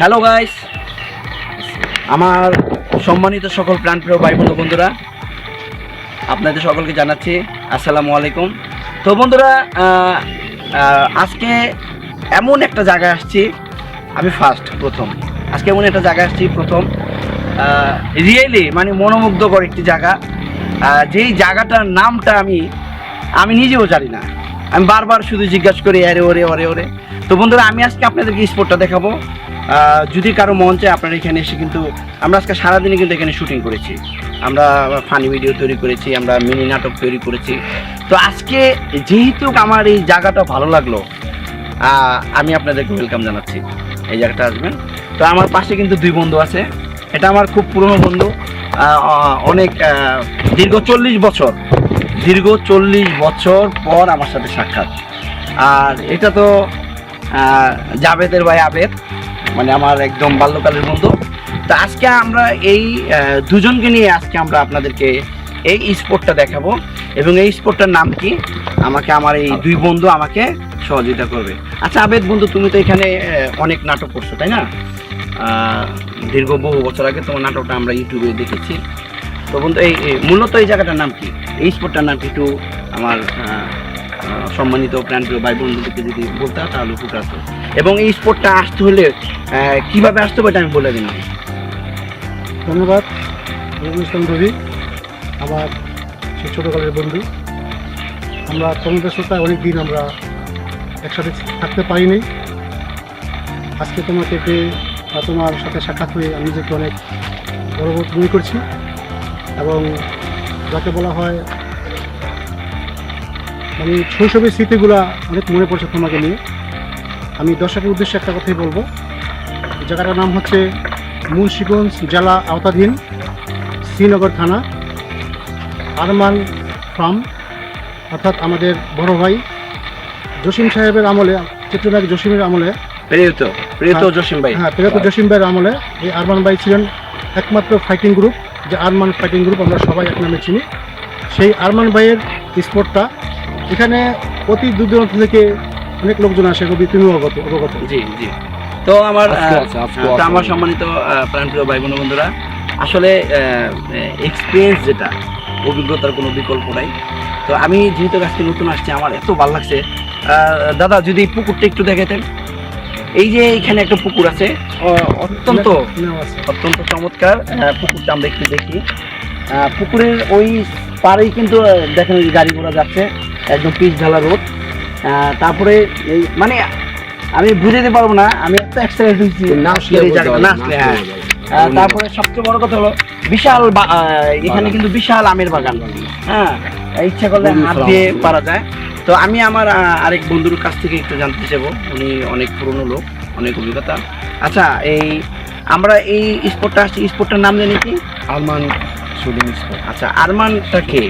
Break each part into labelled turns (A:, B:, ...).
A: Hello guys আমার সম্মানিত সকল প্রাণপ্রিয় ভাই বন্ধু বন্ধুরা, আপনাদের সকলকে জানাচ্ছি আসসালামু আলাইকুম। তো বন্ধুরা আজকে এমন একটা জায়গায় আসছি, আমি ফার্স্ট প্রথম। আজকে এমন একটা জায়গায় আসছি, প্রথম। রিয়েলি মানে মনোমুগ্ধকর একটি জায়গা। যেই জায়গাটার নামটা আমি আমি নিজেও জানি না। আমি বারবার শুধু জিজ্ঞাসা করি, আরে, ওরে ওরে ওরে। তো বন্ধুরা, আমি আজকে আপনাদেরকে স্পোর্টটা দেখাবো। যদি কারও মন চায় আপনারা এখানে এসে কিন্তু আমরা আজকে সারাদিনে কিন্তু এখানে শুটিং করেছি। আমরা ফানি ভিডিও তৈরি করেছি আমরা মিনি নাটক তৈরি করেছি। তো আজকে যেহেতু আমার এই জায়গাটা ভালো লাগল আমি আপনাদেরকে ওয়েলকাম জানাচ্ছি। এই জায়গাটা আসবেন। তো আমার পাশে কিন্তু দুই বন্ধু আছে। এটা আমার খুব পুরনো বন্ধু। অনেক দীর্ঘ চল্লিশ বছর দীর্ঘ চল্লিশ বছর পর আমার সাথে সাক্ষাৎ। আর এটা তো আহ, জাভেদের ভাই আবেদ। মানে আমার একদম বাল্যকালের বন্ধু। তো আজকে আমরা এই দুজনকে নিয়ে আজকে আমরা আপনাদেরকে এই স্পোর্টটা দেখাবো। এবং এই স্পোর্টটার নাম কি? আমাকে, আমার এই দুই বন্ধু আমাকে সহযোগিতা করবে। আচ্ছা আবেদ বন্ধু, তুমি তো এখানে অনেক নাটক করছ, তাই না? দীর্ঘ বহু বছর আগে তোমার নাটকটা আমরা ইউটিউবে দেখেছি। তো বন্ধু, এই মূলত এই জায়গাটার নাম কি? এই স্পোর্টটার নাম কি একটু আমার সম্মানিত প্রাণপ্রিয় ভাই বন্ধুদেরকে যদি বলতে হয়, তাহলে উপকার হতো এবং এই স্পোর্টটা আসতে হলে কীভাবে আসতে হবে এটা আমি বলে দিলাম।
B: ধন্যবাদ। ইসলাম রবি, আমার সেই ছোটোকালের বন্ধু। আমরা কর্মব্যস্ততায় অনেক দিন আমরা একসাথে থাকতে পারিনি। আজকে তোমাকে পেয়ে বা তোমার সাথে সাক্ষাৎ হয়ে আমি নিজেকে অনেক গর্ববোধ মনে করছি। এবং যাকে বলা হয় মানে শৈশবের স্মৃতিগুলো অনেক মনে পড়ছে তোমাকে নিয়ে। আমি দর্শকের উদ্দেশ্যে একটা কথাই বলব। জায়গাটার নাম হচ্ছে মুন্সিগঞ্জ জেলা আওতাধীন শ্রীনগর থানা আরমান ফার্ম। অর্থাৎ আমাদের বড় ভাই জসিম সাহেবের আমলে চিত্রনায়ক জসিমের আমলে।
A: প্রিয়ত প্রিয়ত
B: হ্যাঁ।
A: জসিম ভাই।
B: হ্যাঁ প্রিয়ত জসিম ভাইয়ের আমলে এই আরমান ভাই ছিলেন একমাত্র ফাইটিং গ্রুপ যে আরমান ফাইটিং গ্রুপ আমরা সবাই এক নামে চিনি। সেই আরমান ভাইয়ের স্পোর্টটা এখানে অতি দূর দূরান্ত থেকে অনেক লোকজন আসে রবি তুমিও অবগত অবগত।
A: জি জি। তো আমার তো আমার সম্মানিত প্রাণপ্রিয় ভাই বোন বন্ধুরা আসলে এক্সপিরিয়েন্স যেটা অভিজ্ঞতার কোনো বিকল্প নাই। তো আমি যেহেতু আজকে নতুন আসছি আমার এত ভালো লাগছে। আহ, দাদা যদি পুকুরটা একটু দেখাতেন এই যে এখানে একটা পুকুর আছে অত্যন্ত অত্যন্ত চমৎকার আহ, পুকুরটা আমরা একটু দেখি। আহ, পুকুরের ওই পাড়েই কিন্তু দেখেন গাড়ি ঘোড়া যাচ্ছে। একদম পিচ ঢালা রোড আহ, তারপরে এই মানে আমি বুঝাতে পারব না আমি এত এক্সাইটেড হয়েছি
C: না
A: আজকের না? আসলে হ্যাঁ। তারপরে সবচেয়ে বড় কথা হলো বিশাল এখানে কিন্তু বিশাল আমের বাগান। হ্যাঁ ইচ্ছা করলে হাত দিয়ে পারা যায়। তো আমি আমার আরেক বন্ধুর কাছ থেকে একটু জানতে চাইব। উনি অনেক পুরনো লোক অনেক অভিজ্ঞতা। আচ্ছা এই আমরা এই স্পোর্টটা আসছি স্পোর্টটার নাম জানি কি?
C: আরমান
A: আচ্ছা আরমানটা কে?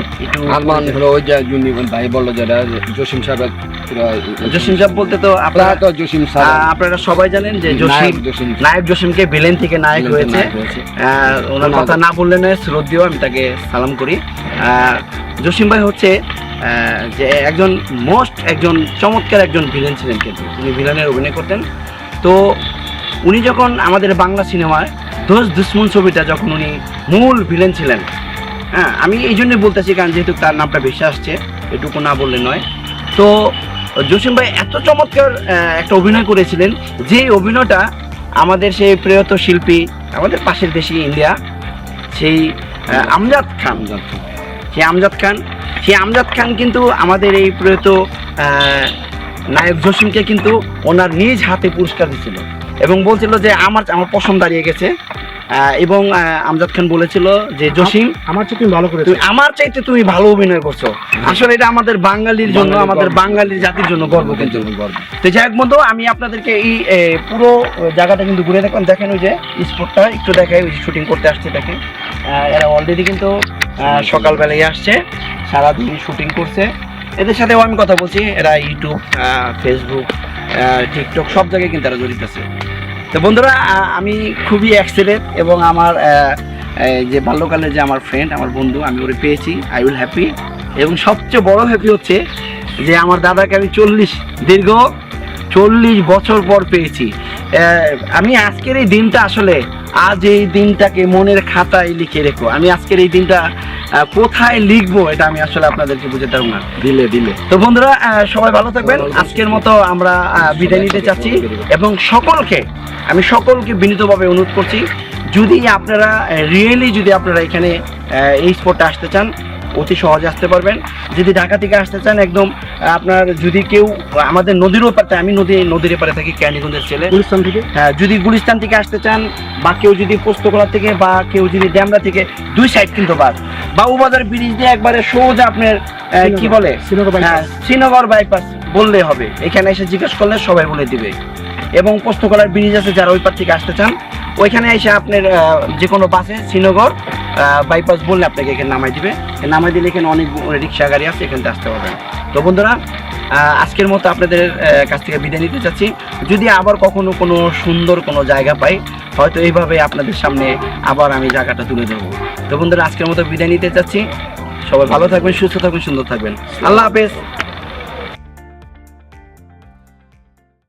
C: আরমান হলো ওই যে জুনি ভাই বলল যেটা জসিম সাহেবের পুরো
A: জসিম সাহেব বলতে তো আপনারা
C: আপনারা তো জসিম সাহেব।
A: আপনারা সবাই জানেন যে জসিম
C: নায়ক জসিম
A: নায়ক জসিমকে ভিলেন থেকে নায়ক হয়েছে। ওনার কথা না বললে নয় শ্রদ্ধেয় আমি তাকে সালাম করি। জসিম ভাই হচ্ছে যে একজন মোস্ট একজন চমৎকার একজন ভিলেন ছিলেন কিন্তু। উনি ভিলেনের অভিনয় করতেন। তো উনি যখন আমাদের বাংলা সিনেমায় দোষ দুশ্মন ছবিটা যখন উনি মূল ভিলেন ছিলেন। হ্যাঁ আমি এই জন্যই বলতেছি, কারণ যেহেতু তার নামটা বেশি আসছে, এটুকু না বললে নয়। তো, জসিম ভাই এত চমৎকার একটা অভিনয় করেছিলেন, যে অভিনয়টা আমাদের সেই প্রিয়ত শিল্পী, আমাদের পাশের দেশে ইন্ডিয়া, সেই আমজাদ খান। সেই আমজাদ খান, সেই আমজাদ খান কিন্তু আমাদের এই প্রয়ত নায়ক জসিমকে কিন্তু ওনার নিজ হাতে পুরস্কার দিছিল। এবং বলছিল যে, আমার আমার পছন্দ দাঁড়িয়ে গেছে। এবং আমজাদ খান বলেছিল যে জসিম
B: আমার চেয়ে তুমি ভালো করেছ।
A: তুমি আমার চাইতে তুমি ভালো অভিনয় করছ। আসলে এটা আমাদের বাঙালির জন্য আমাদের। বাঙালির জাতির জন্য গর্ব কিন্তু।
C: গর্ব।
A: তো যাই হোক বন্ধু আমি আপনাদেরকে এই পুরো জায়গাটা কিন্তু ঘুরে দেখলাম। দেখেন ওই যে স্পটটা একটু দেখাই ওই শুটিং করতে আসছে দেখেন। এরা অলরেডি কিন্তু সকালবেলায় আসছে সারাদিন শুটিং করছে। এদের সাথেও আমি কথা বলছি এরা ইউটিউব ফেসবুক টিকটক সব জায়গায় কিন্তু এরা জড়িত আছে। তো বন্ধুরা আমি খুবই অ্যাক্সিডেন্ট এবং আমার যে বাল্যকালের যে আমার ফ্রেন্ড আমার বন্ধু, আমি ওরে পেয়েছি আই উইল হ্যাপি এবং সবচেয়ে বড় হ্যাপি হচ্ছে যে আমার দাদাকে আমি চল্লিশ, দীর্ঘ চল্লিশ বছর পর পেয়েছি। আমি আজকের এই দিনটা আসলে আজ এই দিনটাকে মনের খাতায় লিখে রেখো। আমি আজকের এই দিনটা কোথায় লিখব এটা আমি আসলে আপনাদেরকে বুঝাতে পারব না।
C: দিলে দিলে।
A: তো বন্ধুরা সবাই ভালো থাকবেন। আজকের মতো আমরা বিদায় নিতে চাচ্ছি এবং সকলকে আমি সকলকে বিনীতভাবে অনুরোধ করছি যদি আপনারা রিয়েলি যদি আপনারা এখানে এই স্পটে আসতে চান অতি সহজে আসতে পারবেন। যদি ঢাকা থেকে আসতে চান একদম আপনার যদি কেউ আমাদের নদীর ওপারে আমি নদী নদীর এপারে থাকি ক্যানিগঞ্জের ছেলে।
B: গুলিস্তান থেকে?
A: হ্যাঁ, যদি গুলিস্তান থেকে আসতে চান বা কেউ যদি পোস্তকলা থেকে বা কেউ যদি ড্যামরা থেকে দুই সাইড কিন্তু বাস। বাবুবাজার ব্রিজ দিয়ে একবারে সোজা আপনার কি বলে। হ্যাঁ, শ্রীনগর বাইপাস বললে হবে। এখানে এসে জিজ্ঞেস করলে সবাই বলে দিবে। এবং পোস্তকলার ব্রিজ আছে যারা ওই পার থেকে আসতে চান ওইখানে এসে আপনার যে কোনো বাসে, শ্রীনগর বাইপাস বললে আপনাকে এখানে নামাই দিবে। নামাই দিলে এখানে অনেক রিক্সা গাড়ি আছে, এখানে আসতে পারবেন। তো বন্ধুরা আজকের মতো আপনাদের কাছ থেকে বিদায় নিতে চাচ্ছি। যদি আবার কখনো কোনো সুন্দর কোনো জায়গা পাই, হয়তো এইভাবে আপনাদের সামনে আবার আমি জায়গাটা তুলে ধরবো। তো বন্ধুরা, আজকের মতো বিদায় নিতে চাচ্ছি। সবাই ভালো থাকবেন, সুস্থ থাকবেন, সুন্দর থাকবেন। আল্লাহ হাফেজ।